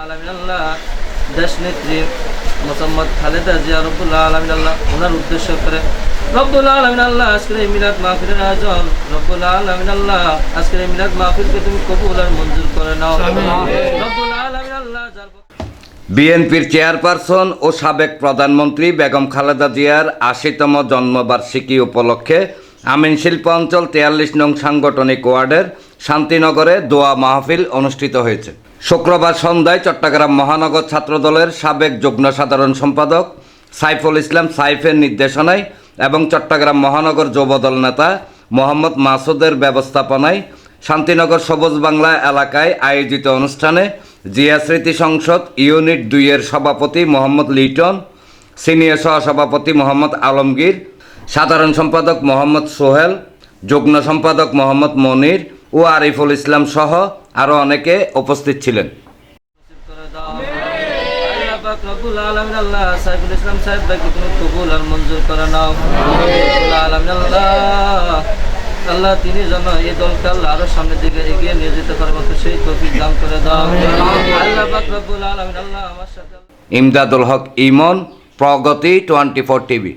আলমিন আল্লাহ দেশ নেত্রী মোসাম্মদ খালেদা জিয়া রব্বুল্লাহ আলমিন আল্লাহ ওনার উদ্দেশ্য করে রব্বুল্লাহ আলমিন আল্লাহ আজকের এই মিলাদ মাহফিলের আয়োজন। রব্বুল্লাহ আলমিন আল্লাহ আজকের এই মিলাদ মাহফিলকে তুমি কবুল আর মঞ্জুর করে নাও। রব্বুল্লাহ আলমিন আল্লাহ বিএনপির চেয়ারপারসন ও সাবেক প্রধানমন্ত্রী বেগম খালেদা জিয়ার আশিতম জন্মবার্ষিকী উপলক্ষে আমিন শিল্প অঞ্চল তেয়াল্লিশ নং সাংগঠনিক ওয়ার্ডের শান্তিনগরে দোয়া মাহফিল অনুষ্ঠিত হয়েছে। শুক্রবার সন্ধ্যায় চট্টগ্রাম মহানগর ছাত্রদলের সাবেক যুগ্ম সাধারণ সম্পাদক সাইফুল ইসলাম সাইফের নির্দেশনায় এবং চট্টগ্রাম মহানগর যুবদল নেতা মোহাম্মদ মাসুদের ব্যবস্থাপনায় শান্তিনগর সবুজ বাংলা এলাকায় আয়োজিত অনুষ্ঠানে জিয়া স্মৃতি সংসদ ইউনিট দুইয়ের সভাপতি মোহাম্মদ লিটন, সিনিয়র সহসভাপতি মোহাম্মদ আলমগীর, সাধারণ সম্পাদক মোহাম্মদ সোহেল, যুগ্ম সম্পাদক মোহাম্মদ মনির ও আরিফুল ইসলাম সহ আরও অনেকে উপস্থিত ছিলেন। আল্লাহ রব্বুল আলামিন আল্লাহ সাইফুল ইসলাম সাহেব ভাইকে তুমি কবুল আর মঞ্জুর করে নাও রব্বুল আলামিন আল্লাহ আল্লাহ তিনি যেন এই দলকে আল্লাহ আরও সামনের দিকে এগিয়ে নিয়ে যেতে পারে মতো সেই তৌফিক দান করে দাও। আল্লাহ পাক রব্বুল আলামিন আল্লাহ আমার সাথে ইমদাদুল হক ইমন প্রগতি টোয়েন্টি ফোর টিভি।